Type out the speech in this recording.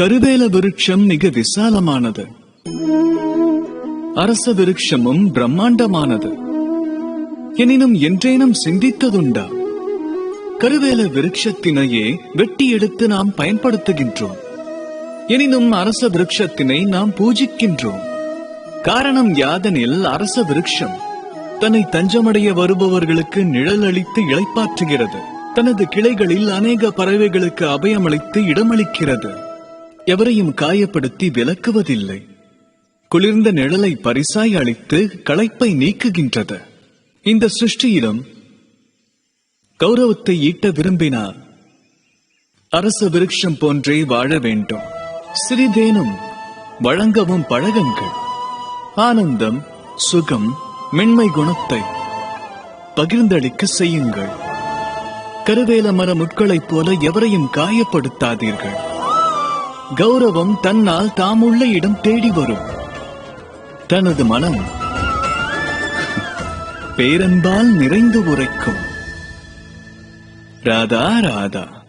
கருவேல விருட்சம் மிக விசாலமானது. அரச விருட்சமும் பிரம்மாண்டமானது. எனினும் என்றேனும் சிந்தித்ததுண்டா? கருவேல விருட்சத்தினையே வெட்டி எடுத்து நாம் பயன்படுத்துகின்றோம். எனினும் அரச விருட்சத்தினை நாம் பூஜிக்கின்றோம். காரணம் யாதெனில் அரச விருட்சம் தன்னை தஞ்சமடைய வருபவர்களுக்கு நிழல் அளித்து இளைப்பாற்றுகிறது. தனது கிளைகளில் அநேக பறவைகளுக்கு அபயமளித்து இடமளிக்கிறது. எவரையும் காயப்படுத்தி விலக்குவதில்லை. குளிர்ந்த நிழலை பரிசாய் அளித்து களைப்பை நீக்குகின்றது. இந்த சிருஷ்டியிலும் கௌரவத்தை ஈட்ட விரும்பினார். அரச விருட்சம் போன்றே வாழ வேண்டும். சிறிதேனும் வழங்கவும் பழகங்கள் ஆனந்தம் சுகம் மென்மை குணத்தை பகிர்ந்தளிக்க செய்யுங்கள். கருவேல மர முட்களைப் போல எவரையும் காயப்படுத்தாதீர்கள். கௌரவம் தன்னால் தாம் உள்ள இடம் தேடி வரும். தனது மனம் பேரன்பால் நிறைந்து உரைக்கும். ராதா ராதா.